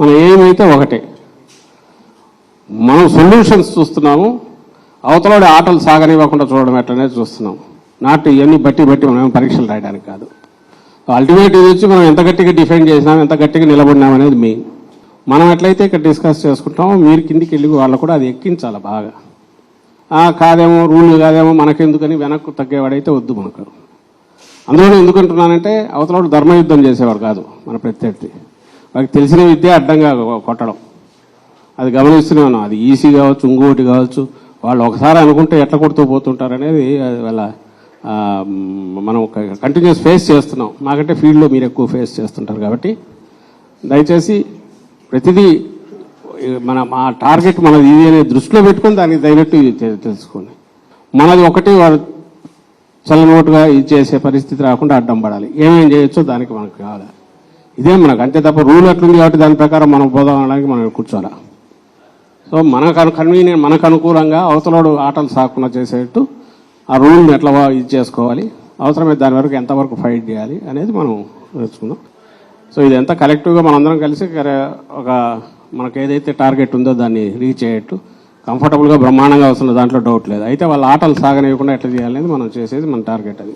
మనం ఏమైతే ఒకటే. మనం సొల్యూషన్స్ చూస్తున్నాము అవతలడి ఆటలు సాగనివ్వకుండా చూడడం ఎట్లనే చూస్తున్నాం నాట్ ఇవన్నీ బట్టి బట్టి మనం పరీక్షలు రాయడానికి కాదు. అల్టిమేట్ ఇది వచ్చి మనం ఎంత గట్టిగా డిఫెండ్ చేసినాం ఎంత గట్టిగా నిలబడినాం అనేది మెయిన్ మనం ఎట్లయితే ఇక్కడ డిస్కస్ చేసుకుంటామో మీరు కిందికి వెళ్ళి వాళ్ళు కూడా అది ఎక్కించాలి బాగా. కాదేమో రూల్ కాదేమో మనకెందుకని వెనక్కు తగ్గేవాడైతే వద్దు మనకు. అందులో ఎందుకంటున్నానంటే అవతలవాడు ధర్మయుద్ధం చేసేవాడు కాదు మన ప్రత్యర్థి. నాకు తెలిసిన విద్య అడ్డంగా కొట్టడం. అది గమనిస్తున్నాను అది ఈసీ కావచ్చు ఇంకోటి కావచ్చు. వాళ్ళు ఒకసారి అనుకుంటే ఎట్లా కొడుతూ పోతుంటారు అనేది అది వాళ్ళ మనం కంటిన్యూస్ ఫేస్ చేస్తున్నాం. మాకంటే ఫీల్డ్లో మీరు ఎక్కువ ఫేస్ చేస్తుంటారు కాబట్టి. దయచేసి ప్రతిదీ మన మా టార్గెట్ మనది ఇది అనే దృష్టిలో పెట్టుకొని దానికి తగినట్టు తెలుసుకోండి. మనది ఒకటి వారు చల్లనోటుగా ఇది చేసే పరిస్థితి రాకుండా అడ్డం పడాలి. ఏమేం చేయొచ్చో దానికి మనకు కావాలి. ఇదే మనకు అంతే తప్ప రూల్ ఎట్లుంది కాబట్టి దాని ప్రకారం మనం పోదాం అనడానికి మనం కూర్చోాలా సో మనకు కన్వీనియంట్ మనకు అనుకూలంగా అవతలోడు ఆటలు సాకుండా చేసేట్టు ఆ రూల్ని ఎట్లా ఇది చేసుకోవాలి అవసరమైతే దాని వరకు ఎంతవరకు ఫైట్ చేయాలి అనేది మనం నేర్చుకుందాం. సో ఇదంతా కలెక్టివ్గా మనందరం కలిసి ఒక మనకు ఏదైతే టార్గెట్ ఉందో దాన్ని రీచ్ అయ్యేట్టు కంఫర్టబుల్గా బ్రహ్మాండంగా వస్తున్న దాంట్లో డౌట్ లేదు. అయితే వాళ్ళ ఆటలు సాగనివ్వకుండా ఎట్లా చేయాలనేది మనం చేసేది మన టార్గెట్ అది.